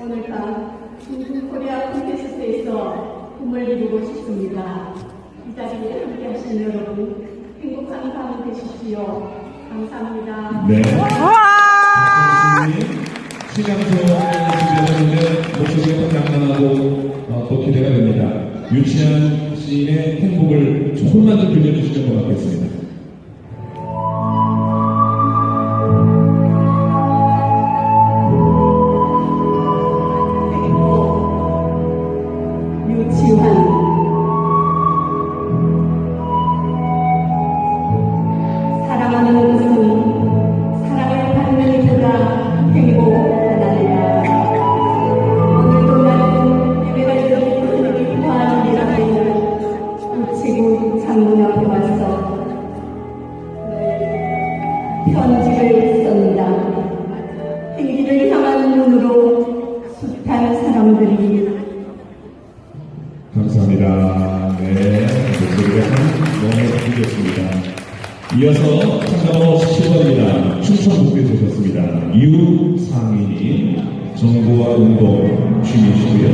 오늘 밤 코리아 콘테스트에서 꿈을 이루고 싶습니다. 이 자리에 함께 하신 여러분 행복한 밤 되십시오. 감사합니다. 네. 시장소 준비하는데 목소리가 장난하고 어, 또 기대가 됩니다. 유치한 시인의 행복을 조금만 더 들려주시면 고맙겠습니다. 편지를 씁니다 행기를 향한 눈으로 숱한 사람들이 감사합니다. 네. 목소리가 참 너무 좋겠습니다. 이어서 참가번호 17번입니다. 충청북에서 오셨습니다. 유상인이 정부와 운동 취미시고요.